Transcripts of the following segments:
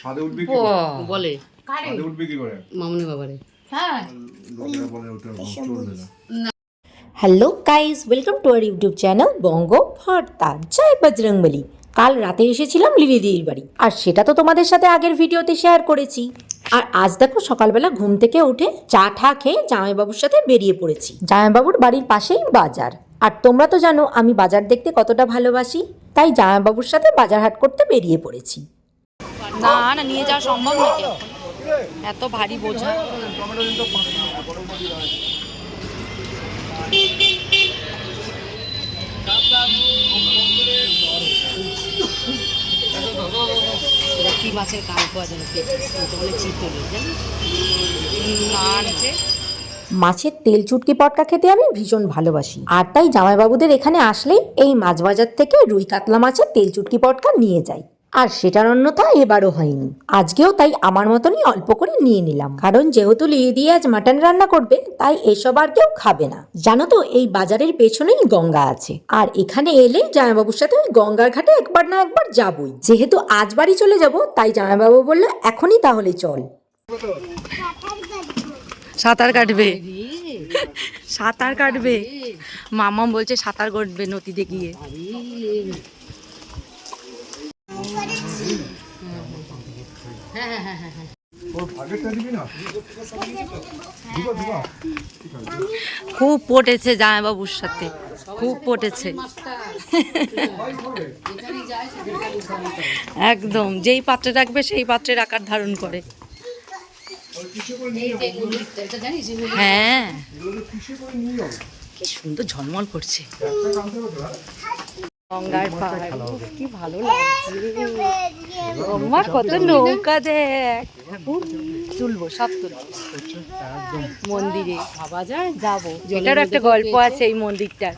ছাদে উঠবি কি বলে। ছাদে উঠবি কি করে? মামনি বাবারে। লোকেরা বলে ওটা চলবে না। Hello guys welcome to our YouTube channel Banga Bharta জয় বজরংবলী কাল রাতে এসেছিলাম লিলি দিদির বাড়ি আর সেটা তো তোমাদের সাথে আগের ভিডিওতে শেয়ার করেছি। আর আজ দেখো সকালবেলা ঘুম থেকে উঠে চা ঠা খেয়ে জামাইবাবুর সাথে বেরিয়ে পড়েছি। জামাইবাবুর বাড়ির পাশেই বাজার। আর তোমরা তো জানো আমি বাজার দেখতে কতটা ভালোবাসি, তাই জামাইবাবুর সাথে বাজার হাট করতে বেরিয়ে পড়েছি। না না, নিয়ে যাওয়া সম্ভব নয়। এত ভারী বোঝা। মাছের কাল পাওয়া যায় বলে চিতল জানি? না আর মাছের তেল চুটকি পটকা খেতে আমি ভীষণ ভালোবাসি। আর তাই জামাইবাবুদের এখানে আসলেই এই মাছ বাজার থেকে রুই কাতলা মাছের তেল চুটকি পটকা নিয়ে যাই। আর সেটার অন্যথা এবারও হয়নি। আজকেও তাই আমার মতনই অল্প করে নিয়ে নিলাম। কারণ যেহেতু লিয়ে দিয়ে আজ মাটন রান্না করবে, তাই এসব আর কেউ খাবে না। জানো তো, এই বাজারের পেছনেই গঙ্গা আছে। আর এখানে এলে জামাইবাবুর সাথে ওই গঙ্গার ঘাটে একবার না একবার যাবই। যেহেতু আজ বাড়ি চলে যাব, তাই জামাইবাবু বলল, এখনই তাহলে চল। সাঁতার কাটবে। সাঁতার কাটবে। মামা বলছে, সাঁতার কাটবে নদীতে গিয়ে। খুব পটেছে জামাইবাবুর সাথে। খুব পটেছে। একদম, যেই পাত্রে রাখবে সেই পাত্রের আকার ধারণ করে। হ্যাঁ। কি সুন্দর ঝলমল করছে। গঙ্গার পাড় কি ভালো লাগছে। কত নৌকা দেখ। তুলবো সব তুলবো। মন্দিরে ভাবা যায় যাব। এটারও একটা গল্প আছে এই মন্দিরটার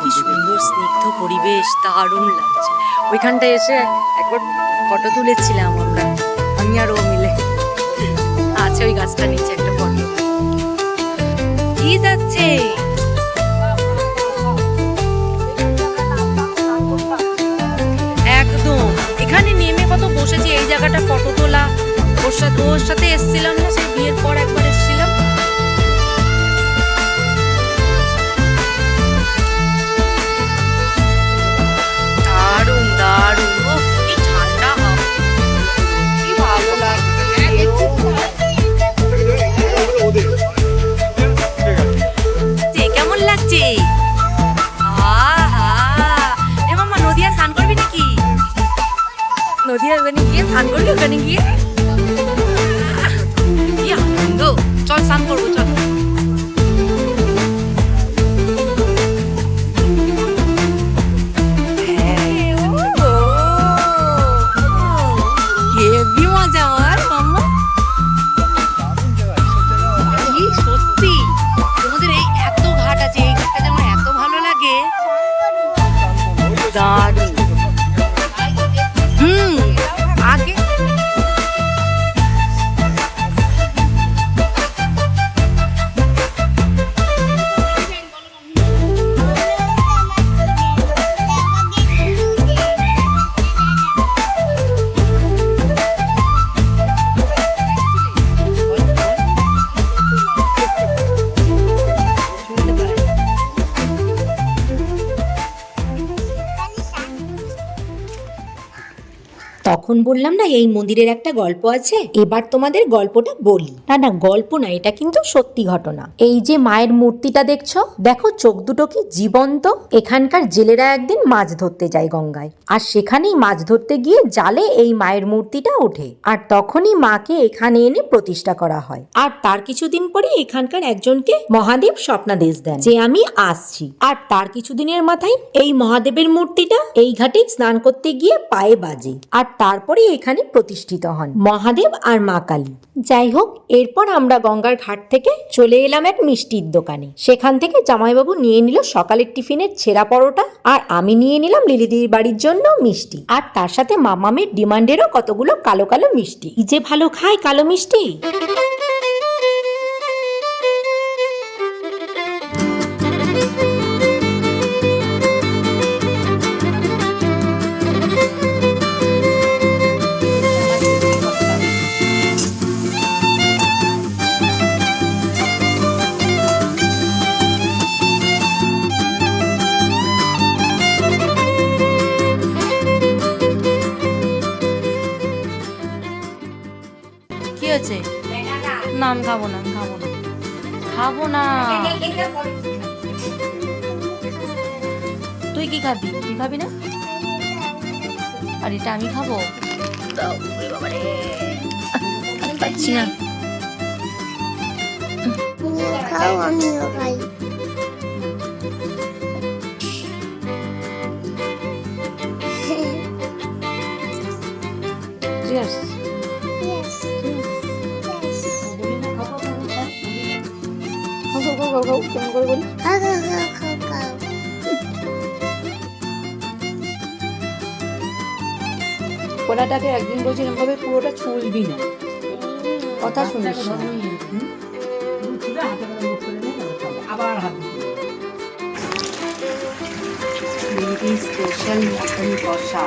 কি সুন্দর স্নিগ্ধ পরিবেশ দারুণ লাগছে। ওইখানটায় এসে একবার ফটো তুলেছিলাম আমরা। আমি আর ও মিলে ওই গাছটা নিচে একটা ফটো কি যাচ্ছে? একদম। এখানে নেমে কত বসেছি, এই জায়গাটা ফটো তোলা, ওর সাথে ওর সাথে নদিয়া ওখানে গিয়ে স্নান করবি ওখানে গিয়ে চল স্নান করব চল। তখন বললাম, না, এই মন্দিরের একটা গল্প আছে, এবার তোমাদের গল্পটা বলি। না না, গল্প না, এটা কিন্তু সত্যি ঘটনা। এই যে মায়ের মূর্তিটা দেখছ, দেখো চোখ দুটো কি জীবন্ত। এখানকার জেলেরা একদিন মাছ ধরতে যায় গঙ্গায়, আর সেখানেই মাছ ধরতে গিয়ে জালে এই মায়ের মূর্তিটা ওঠে, আর তখনই মাকে এখানে এনে প্রতিষ্ঠা করা হয়। আর তার কিছুদিন পরে এখানকার একজনকে মহাদেব স্বপ্নাদেশ দেন, যে আমি আসছি। আর তার কিছুদিনের মাথায় এই মহাদেবের মূর্তিটা এই ঘাটেই স্নান করতে গিয়ে পায়ে বাজে। আর তারপরেই এখানে প্রতিষ্ঠিত হন। মহাদেব আর মা কালী। যাই হোক, এরপর আমরা গঙ্গার ঘাট থেকে চলে এলাম এক মিষ্টির দোকানে। সেখান থেকে জামাইবাবু নিয়ে নিল সকালের টিফিনের ছেঁড়া পরোটা আর আমি নিয়ে নিলাম লিলিদির বাড়ির জন্য মিষ্টি। আর তার সাথে মামামের ডিমান্ডেরও কতগুলো কালো কালো মিষ্টি। যে ভালো খায় কালো মিষ্টি! আমি খাব না আমি খাব না। খাব না। তুই কি খাবি? তুই খাবি না? আর এটা আমি খাব? পাচ্ছি না। খাও আমিও খাই। খাও, খাও, খাও, খাও, খাও, কেমন করে বলি? খাও খাও খাও খাও খাও। কলাটাকে একদিন বলছিলাম ভাবে পুরোটা ছুলবি না। কথা শুনিস। আবার হাত স্পেশাল মটন কষা।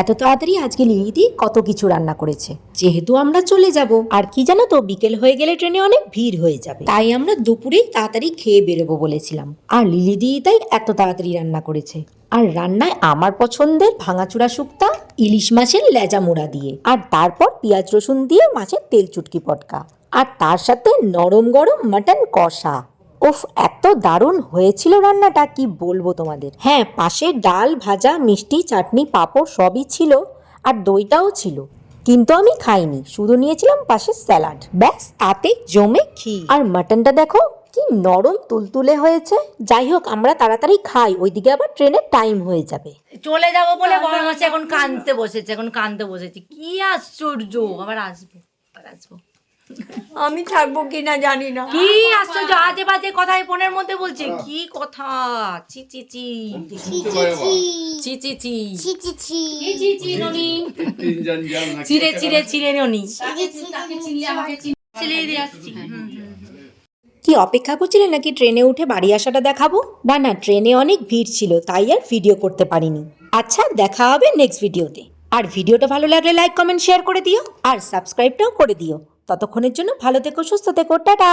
এত তাড়াতাড়ি আজকে লিলিদি কত কিছু রান্না করেছে। যেহেতু আমরা চলে যাব, আর কি জানো তো, বিকেল হয়ে গেলে ট্রেনে অনেক ভিড় হয়ে যাবে। তাই আমরা দুপুরেই তাড়াতাড়ি খেয়ে বেরোবো বলেছিলাম। আর লিলিদি তাই এত তাড়াতাড়ি রান্না করেছে। আর রান্নায় আমার পছন্দের ভাঙাচুরা শুক্তা, ইলিশ মাছের লেজা মোড়া দিয়ে, আর তারপর পেঁয়াজ রসুন দিয়ে মাছের তেল চুটকি পটকা। আর তার সাথে নরম গরম মাটন কষা। উফ এত দারুণ হয়েছিল রান্নাটা, কি বলব তোমাদের। হ্যাঁ পাশে ডাল, ভাজা, মিষ্টি, চাটনি, পাঁপড় সবই ছিল, আর দইটাও ছিল। কিন্তু আমি খাইনি, শুধু নিয়েছিলাম পাশে স্যালাড। ব্যাস, তাতে জমে খি আর মাটনটা দেখো, কি নরম তুলতুলে হয়েছে। যাই হোক, আমরা তাড়াতাড়ি খাই, ওইদিকে আবার ট্রেনের টাইম হয়ে যাবে। চলে যাব বলে বড় এখন কানতে বসেছে, এখন কানতে বসেছে। কি আশ্চর্য, আবার আসব আবার আসব। আমি থাকব কিনা জানি না কি আশ্চর্য আজে বাজে কথাই ফোনের মধ্যে বলছে কি কথা চি চি চি চি চি চি ছি ছি ছি তিনজন যাও না চিড়ে চিড়ে চিড়ে ননি কি অপেক্ষা করছিলে নাকি ট্রেনে উঠে বাড়ি আসাটা দেখাবো না না ট্রেনে অনেক ভিড় ছিল তাই আর ভিডিও করতে পারিনি আচ্ছা দেখা হবে নেক্সট ভিডিওতে আর ভিডিওটা ভালো লাগলে লাইক কমেন্ট শেয়ার করে দিও আর সাবস্ক্রাইবটাও করে দিও ততক্ষণের জন্য ভালো থেকো সুস্থ থেকো টাটা।